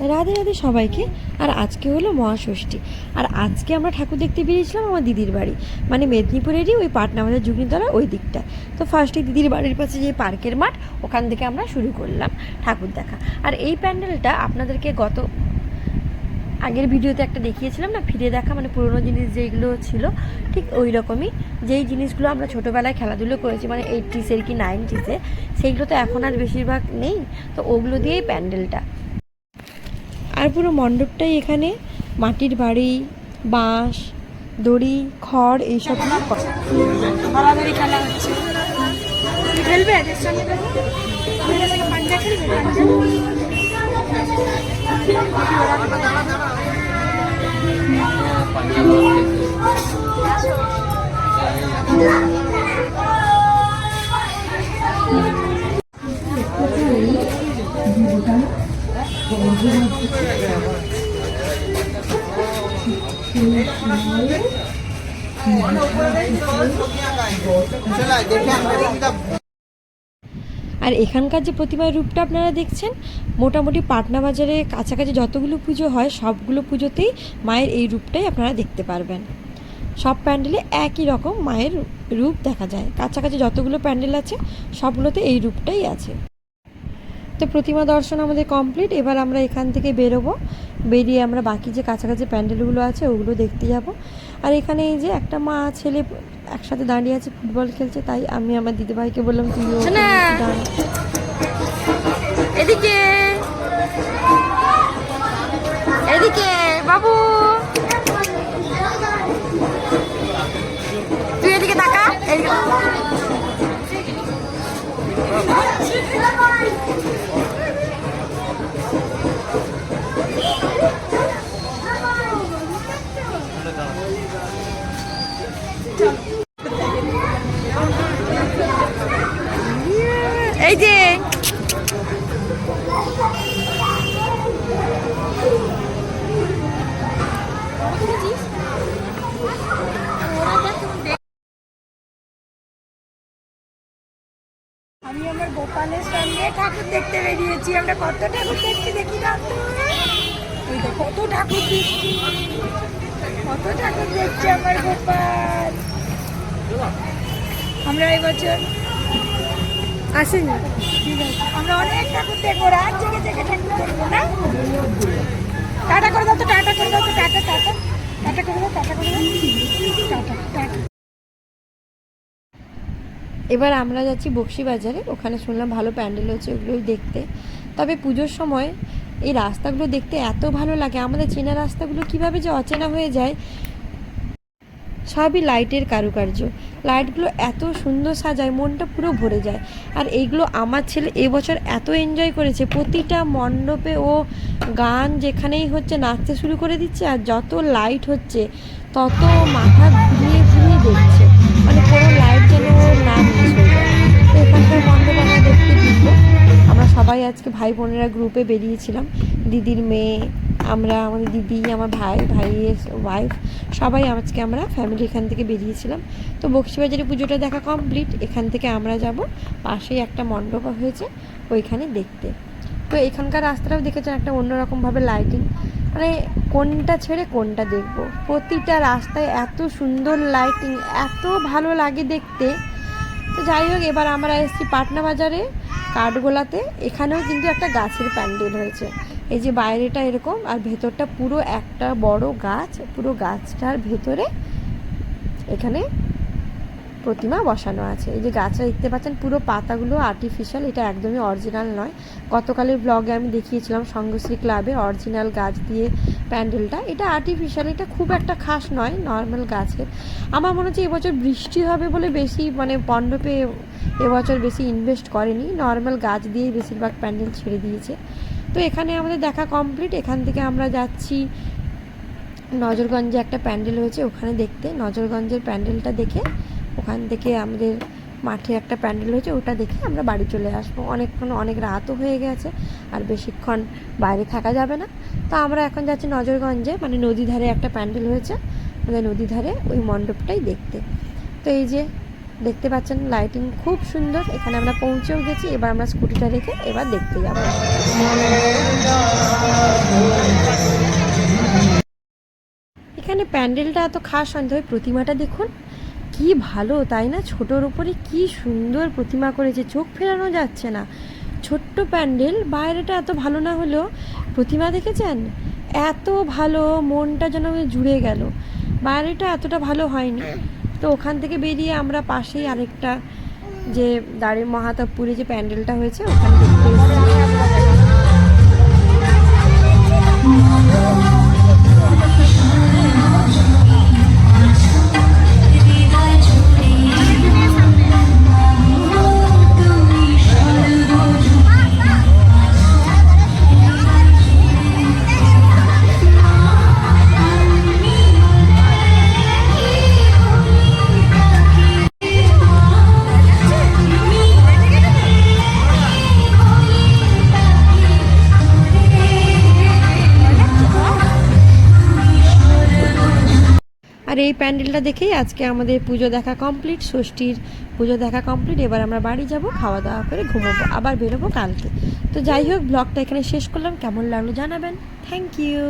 রাধে রাধে সবাইকে। আর আজকে হলো মহাষষ্ঠী। আর আজকে আমরা ঠাকুর দেখতে বেরিয়েছিলাম আমার দিদির বাড়ি। মানে মেদিনীপুরেরই ওই পাটনাবাজার যুগনিতলা ওই দিকটা। তো ফার্স্টে দিদির বাড়ির পাশে যে পার্কের মাঠ, ওখান থেকে আমরা শুরু করলাম ঠাকুর দেখা। আর এই প্যান্ডেলটা আপনাদেরকে গত আগের ভিডিওতে একটা দেখিয়েছিলাম না, ফিরে দেখা মানে পুরোনো জিনিস যেগুলো ছিল, ঠিক ওই রকমই। যেই জিনিসগুলো আমরা ছোটোবেলায় খেলাধুলো করেছি মানে এইটিসের কি নাইনটিসে সেইগুলো তো এখন আর বেশিরভাগ নেই। তো ওগুলো দিয়েই প্যান্ডেলটা। আর পুরো মণ্ডপটাই এখানে। মাটির বাড়ি বাঁশ দড়ি খড় এইসব খেলা হচ্ছে। খেলবে। আর এখানকার যে প্রতিমার রূপটা আপনারা দেখছেন, মোটামুটি পাটনা বাজারে কাছাকাছি যতগুলো পুজো হয়, সবগুলো পুজোতেই মায়ের এই রূপটাই আপনারা দেখতে পারবেন। সব প্যান্ডেলে একই রকম মায়ের রূপ দেখা যায়। কাছাকাছি যতগুলো প্যান্ডেল আছে, সবগুলোতে এই রূপটাই আছে। তো প্রতিমা দর্শন আমাদের কমপ্লিট এবার আমরা এখান থেকে বেরোবো। বেরিয়ে আমরা বাকি যে কাছাকাছি প্যান্ডেলগুলো আছে ওগুলো দেখতে যাব। আর এখানে এই যে একটা মা ছেলে একসাথে দাঁড়িয়ে আছে ফুটবল খেলছে তাই আমি আমার দিদিভাইকে বললাম তুমি এদিকে! এই যে। আমি আমার গোপালের সঙ্গে ঠাকুর দেখতে বেরিয়েছি। আমরা কত ঠাকুর দেখছি দেখি? কত ঠাকুর দেখছি। কত ঠাকুর দেখছি আমার গোপাল। আমরা এই বছর আসেনি। আমরা অনেক ঠাকুর দেখব রাত জেগে জেগে ঠাকুর দেখব না? টাটা করে দাও তো টাটা করে দাও তো টাটা টাটা। টাটা করে দাও টাটা করে দাও। Tata tata. এবার আমরা যাচ্ছি বক্সি বাজারে ওখানে শুনলাম ভালো প্যান্ডেল হচ্ছে ওগুলোই দেখতে। তবে পুজোর সময় এই রাস্তাগুলো দেখতে এত ভালো লাগে আমাদের চেনা রাস্তাগুলো কীভাবে যে অচেনা হয়ে যায় সবই লাইটের কারুকার্য। লাইটগুলো এত সুন্দর সাজায়, মনটা পুরো ভরে যায়। আর এইগুলো আমার ছেলে এবছর এত এনজয় করেছে। প্রতিটা মণ্ডপে ও গান যেখানেই হচ্ছে নাচতে শুরু করে দিচ্ছে আর যত লাইট হচ্ছে, তত মাথা ঘুরিয়ে ঘুরিয়ে দেখছে। মানে কোনো লাইট যেন না এখানকার মণ্ডপ আমরা দেখতে আমরা সবাই আজকে ভাই বোনেরা গ্রুপে বেরিয়েছিলাম। দিদির মেয়ে আমরা, আমাদের দিদি, আমার ভাই, ভাইয়ের ওয়াইফ সবাই আজকে আমরা ফ্যামিলি এখান থেকে বেরিয়েছিলাম। তো বক্সিবাজারে পুজোটা দেখা কমপ্লিট এখান থেকে আমরা যাব। পাশেই একটা মণ্ডপ হয়েছে, ওইখানে দেখতে। তো এখানকার রাস্তাটাও দেখেছেন একটা অন্যরকমভাবে লাইটিং মানে কোনটা ছেড়ে কোনটা দেখব? প্রতিটা রাস্তায় এত সুন্দর লাইটিং এত ভালো লাগে দেখতে। তো যাই হোক, এবার আমরা এসেছি পাটনা বাজারে, কাঠগোলাতে। এখানেও কিন্তু একটা গাছের প্যান্ডেল হয়েছে। এই যে বাইরেটা এরকম, আর ভেতরটা পুরো একটা বড় গাছ, পুরো গাছটার ভেতরে এখানে প্রতিমা বসানো আছে। এই যে গাছটা দেখতে পাচ্ছেন, পুরো পাতাগুলো আর্টিফিশিয়াল এটা একদমই অরিজিনাল নয়। গতকালের ব্লগে আমি দেখিয়েছিলাম সঙ্গশ্রী ক্লাবে অরিজিনাল গাছ দিয়ে প্যান্ডেলটা। এটা আর্টিফিশিয়াল এটা খুব একটা খাস নয় নর্মাল গাছের। আমার মনে হচ্ছে এবছর বৃষ্টি হবে বলে বেশি মানে মণ্ডপে এবছর বেশি ইনভেস্ট করেনি। নর্মাল গাছ দিয়েই বেশিরভাগ প্যান্ডেল ছেড়ে দিয়েছে। তো এখানে আমাদের দেখা কমপ্লিট এখান থেকে আমরা যাচ্ছি নজরগঞ্জে একটা প্যান্ডেল হয়েছে, ওখানে দেখতে। নজরগঞ্জের প্যান্ডেলটা দেখে ওখান থেকে আমাদের মাঠে একটা প্যান্ডেল হয়েছে, ওটা দেখে আমরা বাড়ি চলে আসব। অনেকক্ষণ, অনেক রাতও হয়ে গেছে, আর বেশিক্ষণ বাইরে থাকা যাবে না। তো আমরা এখন যাচ্ছি নজরগঞ্জে মানে নদী ধারে একটা প্যান্ডেল হয়েছে, আমাদের নদী ধারে ওই মণ্ডপটাই দেখতে। তো এই যে দেখতে পাচ্ছেন লাইটিং খুব সুন্দর। এখানে আমরা পৌঁছেও গেছি, এবার আমরা স্কুটিটা রেখে এবার দেখতে যাব। এখানে প্যান্ডেলটা এত খাস সন্দেহ প্রতিমাটা দেখুন। কি ভালো, তাই না? ছোটোর উপরে কি সুন্দর প্রতিমা করেছে, চোখ ফেরানো যাচ্ছে না। ছোট্ট প্যান্ডেল, বাইরেটা এত ভালো না হলেও প্রতিমা দেখেছেন? এত ভালো, মনটা যেন জুড়ে গেল। বাইরেটা এতটা ভালো হয়নি। তো ওখান থেকে বেরিয়ে আমরা পাশেই আরেকটা যে দাঁড়িয়ে মহাতাবপুরে যে প্যান্ডেলটা হয়েছে, ওখানে দেখতে আর এই প্যান্ডেলটা দেখেই আজকে আমাদের পুজো দেখা কমপ্লিট, ষষ্ঠীর পুজো দেখা কমপ্লিট। এবার আমরা বাড়ি যাব, খাওয়া দাওয়া করে ঘুমোবো, আবার বেরোবো কালকে। তো যাই হোক, ব্লগটা এখানে শেষ করলাম। কেমন লাগল জানাবেন। Thank you